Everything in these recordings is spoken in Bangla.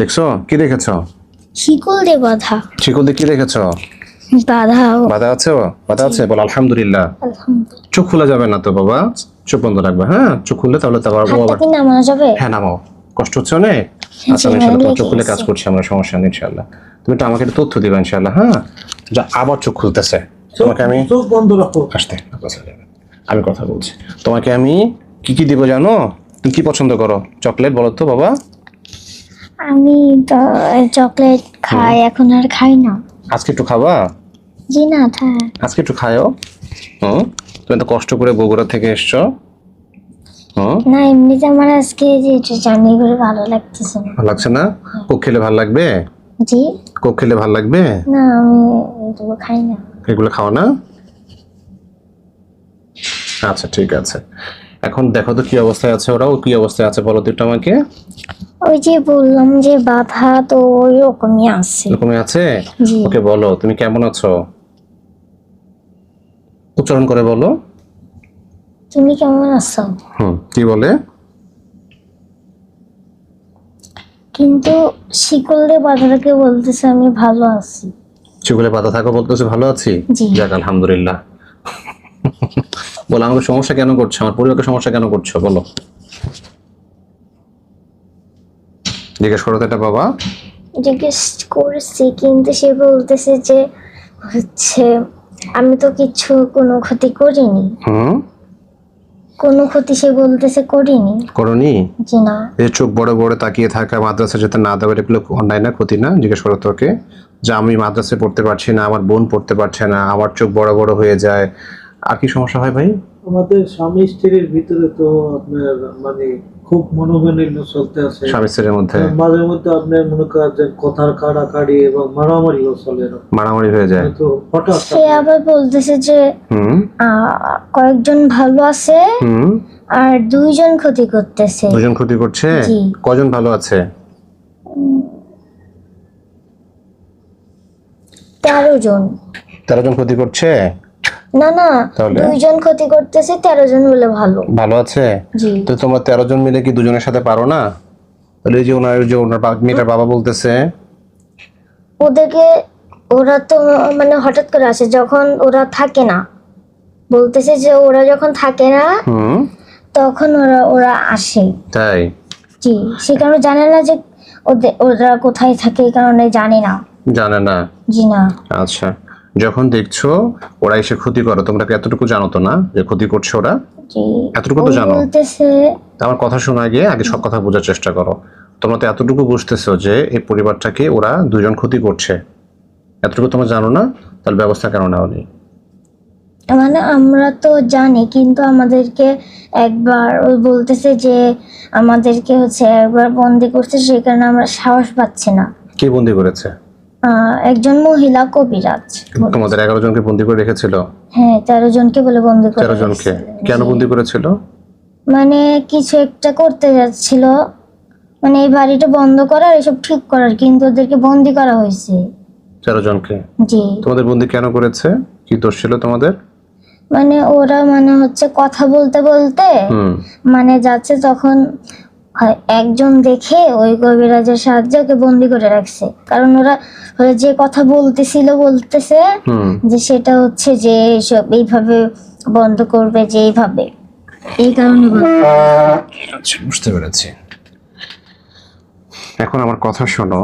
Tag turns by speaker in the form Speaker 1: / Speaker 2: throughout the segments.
Speaker 1: দেখছি।
Speaker 2: কি দেখেছ?
Speaker 1: শিকল দিয়ে বাধা।
Speaker 2: শিকল দিয়ে কি দেখেছ?
Speaker 1: বাধা
Speaker 2: বাধা আছে বাধা আছে? বল আলহামদুলিল্লাহ। চোখ খোলা যাবে না তো বাবা? চোখ বন্ধ রাখবে হ্যাঁ? চোখ খুললে তাহলে তো আবার
Speaker 1: নামানো যাবে?
Speaker 2: হ্যাঁ নামাও। কষ্ট হচ্ছে অনেক? আচ্ছা তোমার চোখ খুলে কাজ করছি আমরা সমস্যা নেই ইনশাল্লাহ তুমি একটু আমাকে একটু তথ্য দিবা ইনশাল্লাহ হ্যাঁ? যা আবার চোখ খুলতেছে। তোমাকে আমি
Speaker 3: চোখ বন্ধ রাখো।
Speaker 2: আসতে আমি কথা বলছি। তোমাকে আমি কি কি দিব জানো? তুমি কি পছন্দ করো? চকলেট বলো তো বাবা।
Speaker 1: আমি তো চকলেট খাই এখন আর খাই না।
Speaker 2: আজকে একটু খাবা?
Speaker 1: জি না হ্যাঁ
Speaker 2: আজকে একটু খায়ও হুম? তুমি তো কষ্ট করে বগুড়া থেকে এসছো।
Speaker 1: না এমনিতে আমার আজকে যে জানি করে ভালো লাগতেছে না।
Speaker 2: ভালো লাগছে না? কোক খেলে ভালো লাগবে?
Speaker 1: জি।
Speaker 2: কোক খেলে ভালো লাগবে?
Speaker 1: না আমি এগুলো খাই না।
Speaker 2: এগুলো খাও না? আচ্ছা ঠিক আছে। এখন দেখো তো কি অবস্থায় আছে ওরাও কি অবস্থায় আছে বলো তো আমাকে।
Speaker 1: ওই যে বললাম যে বাধা তো ওই রকমই আছে।
Speaker 2: এরকমই আছে?
Speaker 1: জি।
Speaker 2: ওকে বলো তুমি কেমন আছো? উচ্চারণ করে বলো।
Speaker 1: তুমি কেমন আছো?
Speaker 2: হুম কি বলে?
Speaker 1: কিন্তু শিকল বাধাটাকে বলতেছে আমি ভালো আছি।
Speaker 2: চুগলে পাতা থাকো বলতেছে ভালো আছি। যাক আলহামদুলিল্লাহ। বলো আমাকে সমস্যা কেন করছ? আমার পরিবারকে সমস্যা কেন করছ? বলো। জিজ্ঞেস করো তো এটা বাবা।
Speaker 1: জিজ্ঞেস করছি কিন্তু সে বলতেছে যে হচ্ছে আমি তো কিছু কোনো ক্ষতি করিনি।
Speaker 2: হুম?
Speaker 1: কোনো ক্ষতি সে বলতেছে করিনি।
Speaker 2: করনি?
Speaker 1: জি না।
Speaker 2: এই চোখ বড় বড় তাকিয়ে থাকা মাদ্রাসা যেতে না দেওয়ার এগুলো অন্যায় না ক্ষতি না? জিজ্ঞেস করো তোকে যে আমি মাদ্রাসায় পড়তে পারছি না আমার বোন পড়তে পারছে না আমার চোখ বড় বড় হয়ে যায়। আর কি সমস্যা হয় ভাই?
Speaker 3: আমাদের স্বামী স্ত্রীর ভিতরে তো আপনার মানে খুব মনোমালিন্য চলতে আছে।
Speaker 2: স্বামী স্ত্রীর মধ্যে।
Speaker 3: মাঝে মধ্যে আপনার মনে করেন যে কথার কাড়াকাড়ি এবং মারামারিও চলে
Speaker 2: মারামারি হয়ে যায়।
Speaker 3: তো হঠাৎ
Speaker 1: সে আবার বলতেছে যে কয়েকজন ভালো আছে
Speaker 2: হুম?
Speaker 1: আর দুইজন ক্ষতি করতেছে।
Speaker 2: দুজন ক্ষতি করছে? কজন ভালো আছে?
Speaker 1: তেরো জন।
Speaker 2: তেরো জন ক্ষতি করছে?
Speaker 1: না না
Speaker 2: তাহলে?
Speaker 1: দুইজন ক্ষতি করতেছে তেরো জন বলে ভালো।
Speaker 2: ভালো আছে? তো তোমরা তেরো জন মিলে কি দুজনের সাথে পারো না? তাহলে এই যে ওনার যে ওনার মেয়েটার বাবা বলতেছে।
Speaker 1: ওদেরকে ওরা তো মানে হঠাৎ করে আসে যখন ওরা থাকে না। বলতেছে যে ওরা যখন থাকে না
Speaker 2: হুম।
Speaker 1: তখন ওরা ওরা আসে।
Speaker 2: তাই?
Speaker 1: জি সে কারণে জানে না যে ওদের ওরা কোথায় থাকে এই কারণে জানে না।
Speaker 2: জানে না।
Speaker 1: জি না।
Speaker 2: আচ্ছা। যখন দেখছ ওরা এসে ক্ষতি করো। তোমরা এতটুকু জানো তো না যে ক্ষতি করছে ওরা? এতটুকু তো জানো। আমার কথা শোনা গিয়ে আগে সব কথা বোঝার চেষ্টা করো। তোমরা তো এতটুকু বুঝতেছো যে এই পরিবারটাকে ওরা দুজন ক্ষতি করছে। এতটুকু তোমরা জানো না? তাহলে ব্যবস্থা কেন নেওয়া নেই
Speaker 1: মানে আমরা তো জানি কিন্তু আমাদেরকে একবার ওই বলতেছে যে আমাদেরকে হচ্ছে একবার বন্দি করছে সেই কারণে আমরা সাহস পাচ্ছি না।
Speaker 2: কে বন্দি করেছে?
Speaker 1: একজন মহিলা কবিরাজ।
Speaker 2: তোমাদের এগারো জনকে বন্দি করে রেখেছিল?
Speaker 1: হ্যাঁ তেরো জনকে বলে বন্দি করে
Speaker 2: তেরো জনকে। কেন। বন্দি করেছিল?
Speaker 1: মানে কিছু একটা করতে যাচ্ছিল। মানে এই বাড়িটা বন্ধ করার এসব ঠিক করার কিন্তু ওদেরকে বন্দি করা হয়েছে।
Speaker 2: তেরো জনকে?
Speaker 1: জি।
Speaker 2: তোমাদের বন্দি কেন করেছে? কি দোষ ছিল তোমাদের?
Speaker 1: মানে ওরা মানে হচ্ছে কথা বলতে বলতে মানে যাচ্ছে তখন একজন দেখে ওই কবিরাজের সাহায্যে ওকে বন্দি করে রাখছে। কারণ ওরা যে কথা বলতেছিল বলতেছে যে সেটা হচ্ছে যে সব এইভাবে বন্ধ করবে যে এইভাবে। এই কারণে
Speaker 2: আচ্ছা বুঝতে পেরেছি। এখন আমার কথা শোনো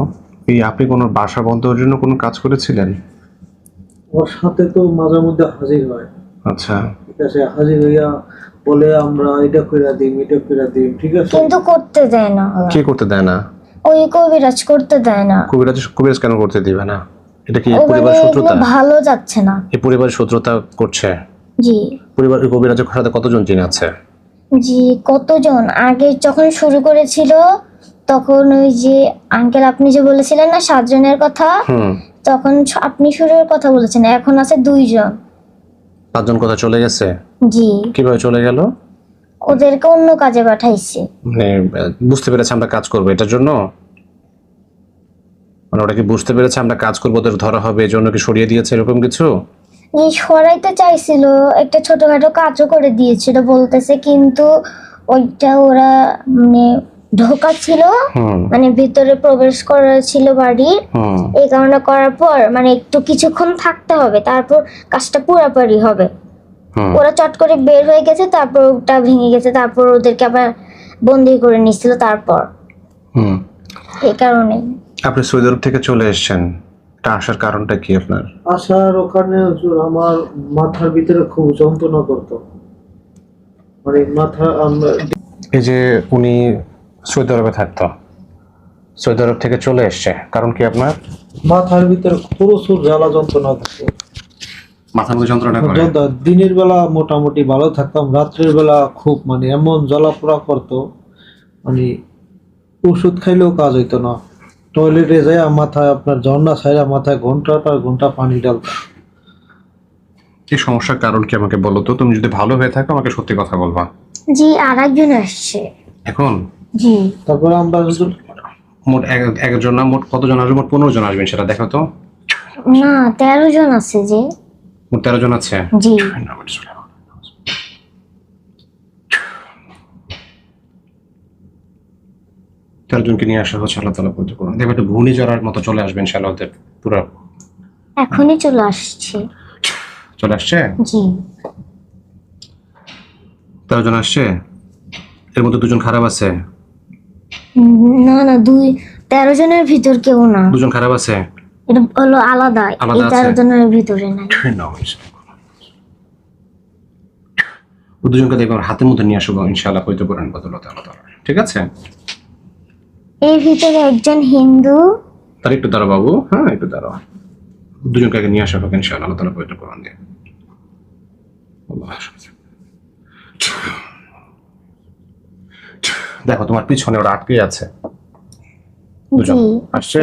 Speaker 2: এই আপনি কোনো বাসা বন্ধের জন্য কোনো কাজ করেছিলেন?
Speaker 3: ওর সাথে তো মাঝে মধ্যে হাজির হয়।
Speaker 2: আচ্ছা।
Speaker 3: ঠিক আছে হাজির হইয়া বলে আমরা এটা কইরা দিম এটা কইরা দিম ঠিক আছে?
Speaker 1: কিন্তু করতে দেয় না ওরা।
Speaker 2: কে করতে দেয় না?
Speaker 1: ওই কবিরাজ করতে দেয় না।
Speaker 2: কবিরাজ কবিরাজ কেন করতে দিবে না? এটা কি
Speaker 1: ও মানে
Speaker 2: পরিবার
Speaker 1: এগুলো
Speaker 2: শত্রুতা?
Speaker 1: ভালো যাচ্ছে না।
Speaker 2: এই পরিবার শত্রুতা করছে?
Speaker 1: জি।
Speaker 2: পরিবার কবিরাজের সাথে কতজন চিন আছে?
Speaker 1: জি কতজন? আগে যখন শুরু করেছিল তখন ওই যে আঙ্কেল আপনি যে বলেছিলেন না সাতজনের কথা
Speaker 2: হুম।
Speaker 1: তখন স- আপনি শুরুর কথা বলেছেন এখন আছে দুইজন।
Speaker 2: পাঁচজন কথা চলে গেছে?
Speaker 1: জি।
Speaker 2: কীভাবে চলে গেল?
Speaker 1: ওদেরকে অন্য কাজে পাঠাইছে।
Speaker 2: মানে বুঝতে পেরেছে আমরা কাজ করব এটার জন্য? মানে ওরা কি বুঝতে পেরেছে আমরা কাজ করব ওদের ধরা হবে এই জন্য কি সরিয়ে দিয়েছে এরকম কিছু?
Speaker 1: সরাইতে চাইছিল একটা ছোটখাটো কাজও করে দিয়েছিল বলতেছে কিন্তু ওইটা ওরা মানে ঢোকা ছিল মানে ভিতরে প্রবেশ করা ছিল বাড়ির এই কারণে করার পর মানে একটু কিছুক্ষণ থাকতে হবে তারপর কাজটা পুরোপুরি হবে। ওরা চট করে বের হয়ে গেছে তারপর ওটা ভেঙে গেছে তারপর ওদেরকে আবার বন্দি করে নিছিল তারপর।
Speaker 2: হুম।
Speaker 1: এই কারণে।
Speaker 2: আপনি সৌদি আরব থেকে চলে এসেছেন এটা আসার কারণটা কি আপনার?
Speaker 3: আসার ওখানে আমার মাথার ভিতরে খুব যন্ত্রণা করতো। মানে মাথা আমরা
Speaker 2: এই যে উনি সৌদি আরবে থাকতো। সৌদি আরব থেকে চলে এসছে। কারণ কি আপনার?
Speaker 3: মাথার ভিতরে প্রচুর জ্বালা যন্ত্রণা করতো
Speaker 2: মাথার মধ্যে যন্ত্রণা করে।
Speaker 3: দিনের বেলা মোটামুটি ভালো থাকতাম রাত্রের বেলা খুব মানে এমন জ্বালাপোড়া করতো মানে ওষুধ খাইলেও কাজ হইতো না। টয়লেটে যাই মাথায় আপনার ঝর্ণা ছাইরা মাথায় ঘণ্টার পর ঘণ্টা পানি ডালতাম
Speaker 2: এই সমস্যার কারণ কি আমাকে বলো তো? তুমি যদি ভালো হয়ে থাকো আমাকে সত্যি কথা বলবা।
Speaker 1: জি আর একজন আসছে।
Speaker 2: এখন?
Speaker 1: জি।
Speaker 3: তারপরে আমরা হুজুর
Speaker 2: মোট একজন না মোট কতজন আসবে? মোট পনেরো জন আসবেন সেটা দেখো তো।
Speaker 1: না তেরো জন আছে যে।
Speaker 2: মোট তেরো জন আছে?
Speaker 1: জি।
Speaker 2: তেরো জনকে নিয়ে আসা হচ্ছে আল্লাহ তালা পবিত্র করুন। দেখবে একটা ঘূর্ণিঝড়ের মতো চলে আসবেন ইনশাআল্লাহ পুরো।
Speaker 1: এখনই চলে আসছে।
Speaker 2: চলে আসছে?
Speaker 1: জি।
Speaker 2: তেরো জন আসছে? এর মধ্যে দুজন খারাপ আছে?
Speaker 1: না না দুই তেরো জনের ভিতর কেউ না।
Speaker 2: দুজন খারাপ আছে?
Speaker 1: এটা হলো আলাদা এই তেরো জনের ভিতরে নাই।
Speaker 2: ও দুজনকে দেখবে হাতের মধ্যে নিয়ে আসব ইনশাআল্লাহ পবিত্র করেন বদলত আল্লাহ ঠিক আছে?
Speaker 1: এর ভিতরে একজন হিন্দু।
Speaker 2: তার একটু দাঁড়া বাবু হ্যাঁ একটু দাঁড়াও। দুজনকে আগে নিয়ে আসা হোক ইনশাআল্লাহ আল্লাহ তাআলা পবিত্র কোরআন দিয়ে। আল্লাহ। দেখো তোমার পিছনে ওরা আটকে আছে। দুজন আসছে?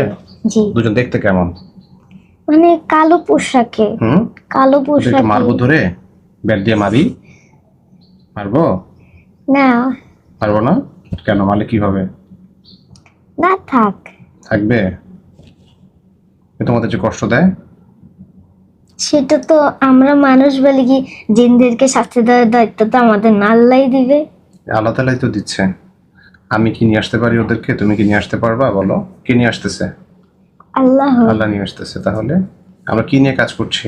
Speaker 1: জি।
Speaker 2: দুজন দেখতে কেমন?
Speaker 1: মানে কালো পোশাকে।
Speaker 2: হুম?
Speaker 1: কালো পোশাকে।
Speaker 2: মারবো ধরে? ব্যাট দিয়ে মারি? মারবো?
Speaker 1: না।
Speaker 2: পারব না? কেন? মারলে কি হবে?
Speaker 1: না থাক।
Speaker 2: থাকবে? তোমাদের যে কষ্ট দেয়?
Speaker 1: সেটা তো আমরা মানুষ বলে কি জিনদেরকে শাস্তি দেওয়ার দায়িত্ব তো আমাদের না আল্লাহ দিবে।
Speaker 2: আল্লাহ তালাই তো দিচ্ছে। আমি কি নিয়ে আসতে পারি ওদেরকে? তুমি কি নিয়ে আসতে পারবা? বলো। কি নিয়ে আসতেছে?
Speaker 1: আল্লাহ।
Speaker 2: আল্লাহ নিয়ে আসতেছে তাহলে। আমরা কি নিয়ে কাজ করছি?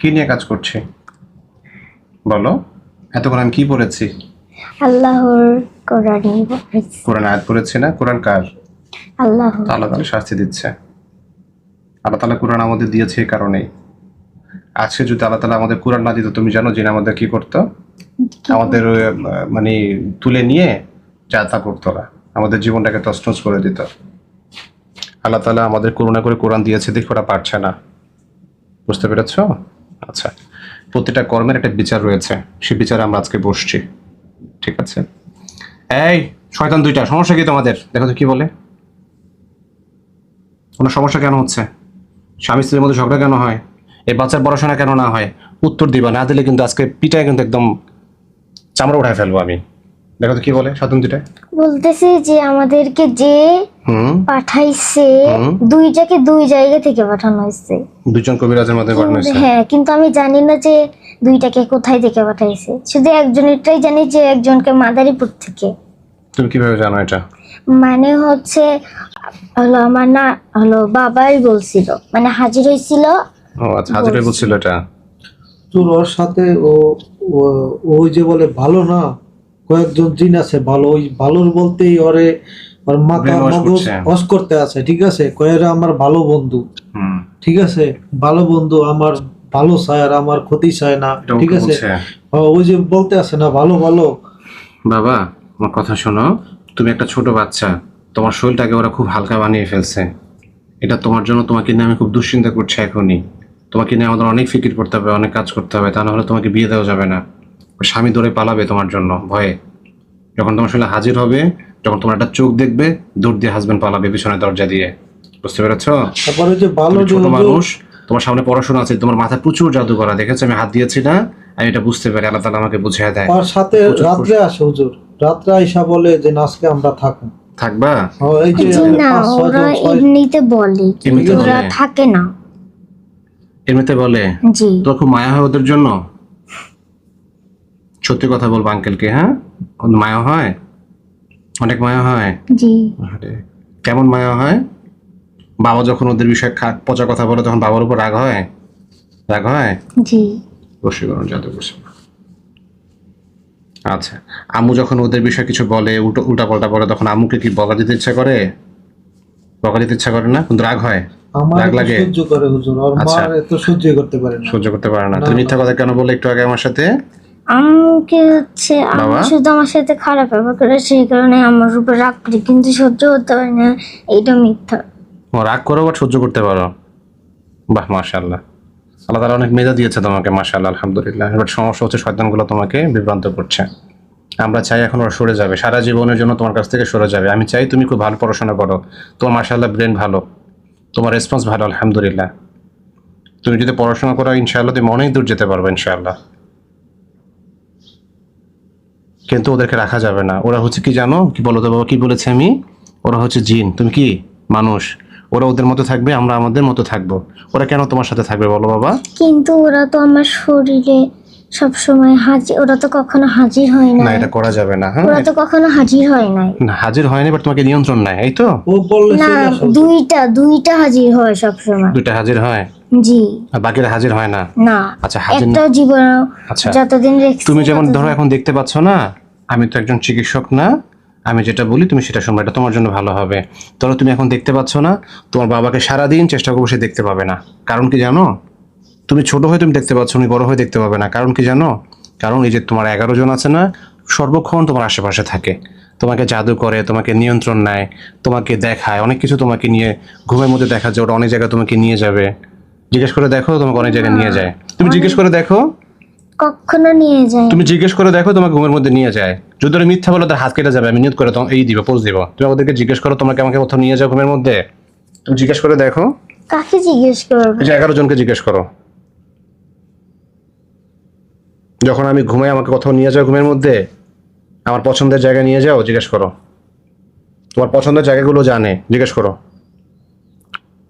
Speaker 2: কি নিয়ে কাজ করছি? বলো। এতক্ষণ আমি কি পড়েছি?
Speaker 1: আল্লাহর কোরআনই
Speaker 2: কোরআন আয়াত পড়েছি না? কোরআন কার?
Speaker 1: আল্লাহ
Speaker 2: আল্লাহ তালা শাস্তি দিচ্ছে। আল্লাহ তালা কোরআন আমাদের দিয়েছে এই কারণেই। আজকে যদি আল্লাহ তালা আমাদের কোরআন না দিত তুমি জানো জিন আমাদের কি করতো? আমাদের মানে তুলে নিয়ে যা তা করতো না আমাদের জীবনটাকে তছনছ করে দিত। আল্লাহ তালা আমাদের করুণা করে কোরআন দিয়েছে দেখে ওরা পারছে না। বুঝতে পেরেছ? আচ্ছা প্রতিটা কর্মের একটা বিচার রয়েছে। সে বিচারে আমরা আজকে বসছি। ঠিক আছে? এই শয়তান দুইটা সমস্যা কি তোমাদের? দেখো তো কি বলে। কোনো সমস্যা কেন হচ্ছে? স্বামী স্ত্রীর মধ্যে ঝগড়া কেন হয়? এই বাচ্চার পড়াশোনা কেন না হয়? উত্তর দিবা না দিলে কিন্তু আজকে পিটায় কিন্তু একদম চামড়া উঠায় ফেলব আমি। দেখো তো কি বলে স্বাতন
Speaker 1: বলতেছে যে আমাদেরকে যে পাঠাইছে
Speaker 2: হুম।
Speaker 1: দুইটাকে দুই জায়গা থেকে পাঠানো হয়েছে।
Speaker 2: দুজন কবিরাজের মধ্যে পাঠানো হয়েছে?
Speaker 1: হ্যাঁ কিন্তু আমি জানি না যে দুইটাকে কোথায় থেকে পাঠাইছে। শুধু একজনেরটাই জানি যে একজনকে মাদারীপুর থেকে।
Speaker 2: তুমি কীভাবে জানো এটা?
Speaker 1: মানে হচ্ছে হলো আমার না হলো বাবাই বলছিল। মানে হাজির হয়েছিল
Speaker 2: ও আচ্ছা হাজিরে বলছিল এটা?
Speaker 3: তোর ওর সাথে ও ওই যে বলে ভালো না কয়েকজন জিন আছে ভালো ওই ভালোর বলতেই ওরে ওর মাথা মগজ। ওয়াশ করতে আছে ঠিক আছে? কয়েরা আমার ভালো বন্ধু। ঠিক আছে? ভালো বন্ধু আমার ভালো চায় আর আমার ক্ষতি চায় না ঠিক আছে? ও, ওই যে বলতে আছে না ভালো ভালো।
Speaker 2: বাবা আমার কথা শোনো তুমি একটা ছোট বাচ্চা তোমার শরীরটাকে ওরা খুব হালকা বানিয়ে ফেলছে। এটা তোমার জন্য তোমাকে নিয়ে আমি খুব দুশ্চিন্তা করছি এখনই। তোমাকে নিয়ে আমাদের অনেক ফিকির করতে হবে অনেক কাজ করতে হবে তা নাহলে তোমাকে বিয়ে দেওয়া যাবে না। স্বামী দৌড়ে পালাবে তোমার জন্য ভয়ে। যখন তোমার সাথে হাজির হবে যখন তোমার একটা চোখ দেখবে দৌড় দিয়ে হাজবেন্ড পালাবে পিছনে দরজা দিয়ে। বুঝতে পেরেছ?
Speaker 3: তারপরে যে ভালো
Speaker 2: ছোট মানুষ তোমার সামনে পড়াশোনা আছে তোমার মাথায় প্রচুর জাদু করা। দেখেছ? আমি হাত দিয়েছি না আমি এটা বুঝতে পারি আল্লাহ তালা আমাকে বুঝিয়ে দেয়।
Speaker 3: আর সাথে রাত্রে আসে হুজুর। রাত্রে আইসা বলে যে আজকে আমরা থাকুন।
Speaker 2: থাকবা?
Speaker 3: ও, এই যে
Speaker 1: না
Speaker 3: পাঁচ ছয়
Speaker 1: ওরা
Speaker 3: জন ছয়
Speaker 1: এমনিতে বলে কিন্তু ওরা
Speaker 2: বলে?
Speaker 1: থাকে না।
Speaker 2: এমনিতে বলে?
Speaker 1: জি।
Speaker 2: তোর খুব মায়া হয় ওদের জন্য? সত্যি কথা বলব আঙ্কেলকে হ্যাঁ? মায়া হয়? অনেক মায়া হয়?
Speaker 1: জি।
Speaker 2: কেমন মায়া হয়? বাবা যখন ওদের বিষয়ে পচা কথা বলে তখন বাবার উপর রাগ হয়? রাগ হয়?
Speaker 1: জি।
Speaker 2: বশীকরণ জাদু করছে আচ্ছা আম্মু যখন ওদের বিষয়ে কিছু বলে উল্টো উল্টা পাল্টা বলে তখন আম্মুকে কি বকা দিতে ইচ্ছা করে? বকা দিতে ইচ্ছা করে না? কিন্তু রাগ হয়?
Speaker 3: আমার
Speaker 2: রাগ
Speaker 3: এত
Speaker 2: লাগে?
Speaker 3: সহ্য করে হুজুর আর
Speaker 2: আচ্ছা।
Speaker 3: এত সহ্য করতে পারে না।
Speaker 2: সহ্য করতে পারে না।
Speaker 3: না,
Speaker 2: তুমি মিথ্যা কথা কেন বলে একটু আগে আমার সাথে?
Speaker 1: আমাকে হচ্ছে আমি শুধু আমার সাথে খারাপ ব্যবহার করে সেই কারণে আমার উপর রাগ করি কিন্তু সহ্য করতে পারি না। এটা মিথ্যা।
Speaker 2: ও রাগ করো বা সহ্য করতে পারো? বাহ মাশাল্লাহ আল্লাহ তালা অনেক মেধা দিয়েছে তোমাকে মাশাল্লাহ আলহামদুলিল্লাহ। এবার সমস্যা হচ্ছে শয়তানগুলো তোমাকে বিভ্রান্ত করছে। আমরা চাই এখন ওরা সরে যাবে। সারা জীবনের জন্য তোমার কাছ থেকে সরে যাবে। আমি চাই তুমি খুব ভালো পড়াশোনা করো। তোমার মাশাল্লাহ ব্রেন ভালো। তোমার রেসপন্স ভালো, আলহামদুলিল্লাহ। তুমি যদি পড়াশোনা করো, ইনশাআল্লাহ তুমি অনেক দূর যেতে পারবে, ইনশাআল্লাহ। কিন্তু ওদেরকে রাখা যাবে না। ওরা হচ্ছে কি জানো? কি বলো তো বাবা, কি বলেছে আমি? ওরা হচ্ছে জিন। তুমি কি? মানুষ। ওরা ওদের মতো থাকবে, আমরা আমাদের মতো থাকব। ওরা কেন তোমার সাথে থাকবে বলো বাবা?
Speaker 1: কিন্তু ওরা তো আমার শরীরে সব সময় হাজির ওরা তো কখনো হাজির হয়
Speaker 2: না
Speaker 1: না
Speaker 2: এটা করা যাবে না হ্যাঁ?
Speaker 1: ওরা তো কখনো হাজির হয় নাই।
Speaker 2: না, হাজির হয়নি বাট তোমাকে নিয়ন্ত্রণ নাই এই তো?
Speaker 3: ও বললে
Speaker 1: না দুইটা দুইটা হাজির হয় সব সময়
Speaker 2: দুইটা হাজির হয়?
Speaker 1: জি।
Speaker 2: আর বাকিরা হাজির হয় না?
Speaker 1: না
Speaker 2: আচ্ছা হাজির
Speaker 1: একটা জীবন
Speaker 2: আচ্ছা।
Speaker 1: যতদিন
Speaker 2: তুমি যেমন ধরো এখন দেখতে পাচ্ছ না আমি তো একজন চিকিৎসক না আমি যেটা বলি তুমি সেটা শুনবে এটা তোমার জন্য ভালো হবে। ধরো তুমি এখন দেখতে পাচ্ছ না তোমার বাবাকে সারাদিন চেষ্টা করব সে দেখতে পাবে না। কারণ কি জানো? তুমি ছোট হয়ে তুমি দেখতে পাচ্ছ উনি বড় হয়ে দেখতে পাবে না। কারণ কি জানো? কারণ এই যে তোমার এগারো জন আছে না সর্বক্ষণ তোমার আশেপাশে থাকে। তোমাকে জাদু করে তোমাকে নিয়ন্ত্রণ নেয় তোমাকে দেখায় অনেক কিছু তোমাকে নিয়ে ঘুমের মধ্যে দেখা যায় ওরা অনেক জায়গায় তোমাকে নিয়ে যাবে। জিজ্ঞেস করে দেখো তোমাকে অনেক জায়গায় নিয়ে যায়। তুমি জিজ্ঞেস করে দেখো।
Speaker 1: কখনো নিয়ে যায়।
Speaker 2: তুমি জিজ্ঞেস করে দেখো তোমাকে ঘুমের মধ্যে নিয়ে যায়। যদি ওরা মিথ্যা বলে তার হাত কেটে যাবে আমি নিয়ত করে তোমার এই দিব পোজ দিব। তুমি ওদেরকে জিজ্ঞেস করো তোমাকে আমাকে কোথাও নিয়ে যাও ঘুমের মধ্যে? তুমি জিজ্ঞেস করে দেখো।
Speaker 1: কাকে জিজ্ঞেস
Speaker 2: যে এগারো জনকে জিজ্ঞেস করো। যখন আমি ঘুমাই আমাকে কোথাও নিয়ে যাও ঘুমের মধ্যে? আমার পছন্দের জায়গায় নিয়ে যাও জিজ্ঞেস করো। তোমার পছন্দের জায়গাগুলো জানে জিজ্ঞেস করো।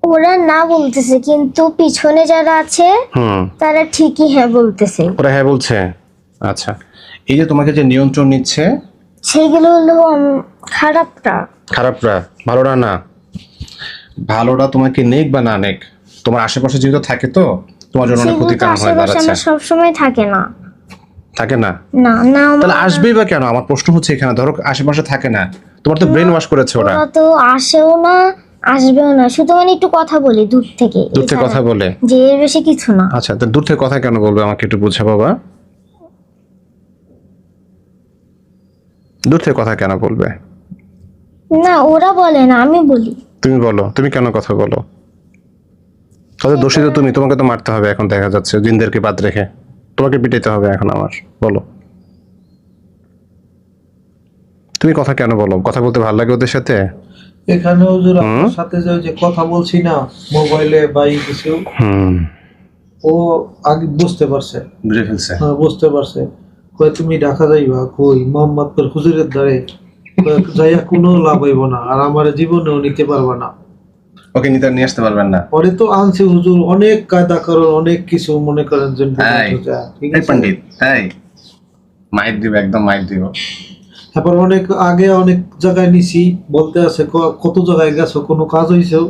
Speaker 1: ওরা না বলতেছে কিন্তু পিছনে যারা আছে তারা ঠিকই হ্যাঁ বলতেছে।
Speaker 2: ওরা হ্যাঁ বলছে। আচ্ছা। এই যে তোমাকে যে নিয়ন্ত্রণ নিচ্ছে?
Speaker 1: সেগুলো হলো খারাপটা।
Speaker 2: খারাপরা ভালোরা না। ভালোরা তোমাকে নেক বা না নেক? তোমার আশেপাশে যেহেতু থাকে তো তোমার জন্য অনেক কারণ হয়ে দাঁড়াচ্ছে।
Speaker 1: আমার সবসময় থাকে না।
Speaker 2: থাকে না?
Speaker 1: না না
Speaker 2: তাহলে আসবেই বা কেন? আমার প্রশ্ন হচ্ছে এখানে ধরো আশেপাশে থাকে না। তোমার তো ব্রেন ওয়াশ করেছে ওরা।
Speaker 1: তো আসেও না আসবেও না। শুধু মানে একটু কথা বলি দূর থেকে।
Speaker 2: দূর থেকে কথা বলে।
Speaker 1: যে এর বেশি কিছু না।
Speaker 2: আচ্ছা তো দূর থেকে কথা কেন বলবে? আমাকে একটু বুঝা বাবা। দূর থেকে কথা কেন বলবে?
Speaker 1: না ওরা বলে না আমি বলি।
Speaker 2: তুমি বলো তুমি কেন কথা বলো? তাহলে দোষী তো তুমি তোমাকে তো মারতে হবে এখন দেখা যাচ্ছে জিনদেরকে বাদ রেখে। তোমাকে পিটাইতে হবে এখন আমার বলো। তুমি কথা কেন বলো? কথা বলতে ভালো লাগে ওদের সাথে?
Speaker 3: এখানে হুজুর আপনার সাথে যে যে কথা বলছি না মোবাইলে বা কিছু
Speaker 2: হুম।
Speaker 3: ও আগে বুঝতে পারছে।
Speaker 2: বুঝে ফেলছে।
Speaker 3: হ্যাঁ বুঝতে পারছে। কয় তুমি ঢাকা যাইবা? কই মোহাম্মদপুর হুজুরের দ্বারে। যাইয়া কোনো লাভ হইব না আর আমার জীবনেও নিতে পারবা না।
Speaker 2: ওকে নিতে নিয়ে আসতে পারবেন না।
Speaker 3: পরে তো আনছে হুজুর অনেক কায়দা করেন অনেক কিছু মনে করেন যে
Speaker 2: তাই?
Speaker 3: ঠিক আছে?
Speaker 2: পণ্ডিত তাই। মাইক দিব একদম মাইক দিব।
Speaker 3: তারপর অনেক আগে অনেক জায়গায় নিছি বলতে আছে কত জায়গায় গেছো কোনো কাজ হইছেও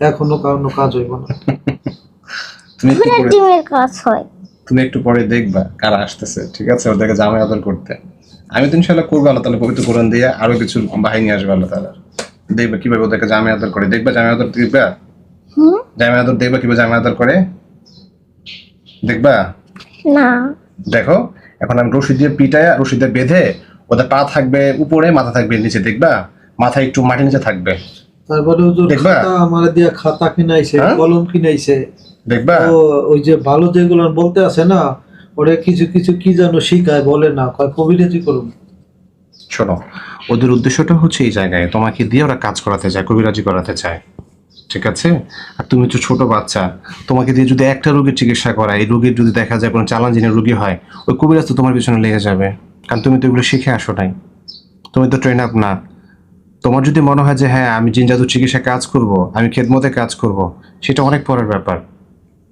Speaker 3: এখনও কোনো কাজ হইব না।
Speaker 2: তুমি একটু
Speaker 1: পুরো
Speaker 2: পরে
Speaker 1: টিমের কাজ হয়?
Speaker 2: তুমি একটু পরে দেখবা কারা আসতেছে ঠিক আছে? ওদেরকে জামাই আদর করতে। আমি তো ইনশাল্লাহ করব আল্লাহ তালা পবিত্র কোরআন দিয়ে আরও কিছু বাহিনী আসবে আল্লাহ তালা দেখবে কীভাবে ওদেরকে জামাই আদর করে? দেখবা জামাই আদর দেখবা
Speaker 1: হুম?
Speaker 2: জামাই আদর দেখবা কীভাবে জামাই আদর করে? দেখবা?
Speaker 1: না।
Speaker 2: দেখো এখন আমি রশি দিয়ে পিটায় রশি দিয়ে বেঁধে ওদের পা থাকবে উপরে মাথা থাকবে নিচে দেখবা? মাথা একটু মাটির নিচে থাকবে।
Speaker 3: তারপরে হুজুর
Speaker 2: দেখবা?
Speaker 3: খাতা আমার দিয়া খাতা কিনাইছে
Speaker 2: হ্যাঁ?
Speaker 3: কলম কিনাইছে।
Speaker 2: দেখবা?
Speaker 3: ও ওই যে ভালো যেগুলো বলতে আছে না ওরা কিছু কিছু কি যেন শিখায় বলে না। কয় কবিরাজি করুন
Speaker 2: শোনো, ওদের উদ্দেশ্যটা হচ্ছে এই জায়গায়, তোমাকে দিয়ে ওরা কাজ করাতে চায়, কবিরাজি করাতে চায়, ঠিক আছে? আর তুমি হচ্ছে ছোট বাচ্চা, তোমাকে দিয়ে যদি একটা রোগীর চিকিৎসা করায়, এই রোগীর যদি দেখা যায় কোনো চালান জিনের রোগী হয়, ওই কবিরাজ তো তোমার পিছনে লেগে যাবে, কারণ তুমি তো এগুলো শিখে আসো নাই। তুমি তো ট্রেন আপ না। তোমার যদি মনে হয় যে হ্যাঁ আমি জিন জাদু চিকিৎসা কাজ করব, আমি খেদমতে কাজ করব, সেটা অনেক পরের ব্যাপার।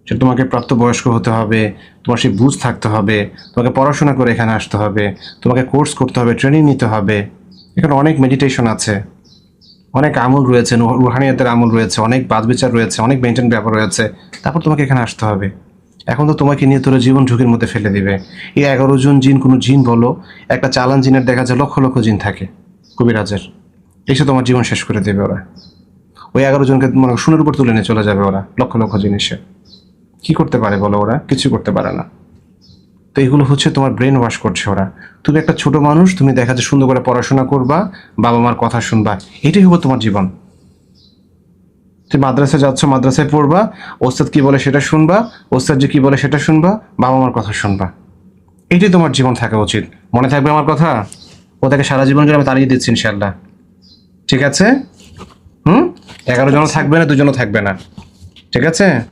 Speaker 2: সেটা তোমাকে প্রাপ্তবয়স্ক হতে হবে, তোমার সেই বুঝ থাকতে হবে, তোমাকে পড়াশোনা করে এখানে আসতে হবে, তোমাকে কোর্স করতে হবে, ট্রেনিং নিতে হবে। এখানে অনেক মেডিটেশন আছে। অনেক আমল রয়েছে রুহানিয়াতের আমল রয়েছে, অনেক বাদ বিচার রয়েছে, অনেক মেনটেন ব্যাপার রয়েছে। তারপর তোমাকে এখানে আসতে হবে। এখন তো তোমাকে নিয়ে তোরা জীবন ঝুঁকির মধ্যে ফেলে দিবে। এই এগারো জন জিন, কোনো জিন বলো, একটা চালান জিনের দেখা যায় লক্ষ লক্ষ জিন থাকে, কবিরাজের। এসে তোমার জীবন শেষ করে দেবে ওরা। ওই এগারো জনকে মনে শুনের উপর তুলে নিয়ে চলে যাবে ওরা, লক্ষ লক্ষ জিনিসে কি করতে পারে বলো ওরা? কিছু করতে পারে না। তো এগুলো হচ্ছে তোমার ব্রেন ওয়াশ করছে ওরা। তুমি একটা ছোট মানুষ, তুমি দেখা যায় সুন্দর করে পড়াশোনা করবা বাবা মার কথা শুনবা। এটাই হবে তোমার জীবন। তুমি মাদ্রাসায় যাচ্ছ, মাদ্রাসায় পড়বা, ওস্তাদ কি বলে সেটা শুনবা ওস্তাদ যে কি বলে সেটা শুনবা বাবা মার কথা শুনবা। এটাই তোমার জীবন থাকা উচিত। মনে থাকবে আমার কথা? ওটাকে সারা জীবন জন্য আমি তাড়িয়ে দিচ্ছি ইনশাল্লাহ ঠিক আছে? হুম? এগারো জন থাকবে না, দুজনও থাকবে না। ঠিক আছে?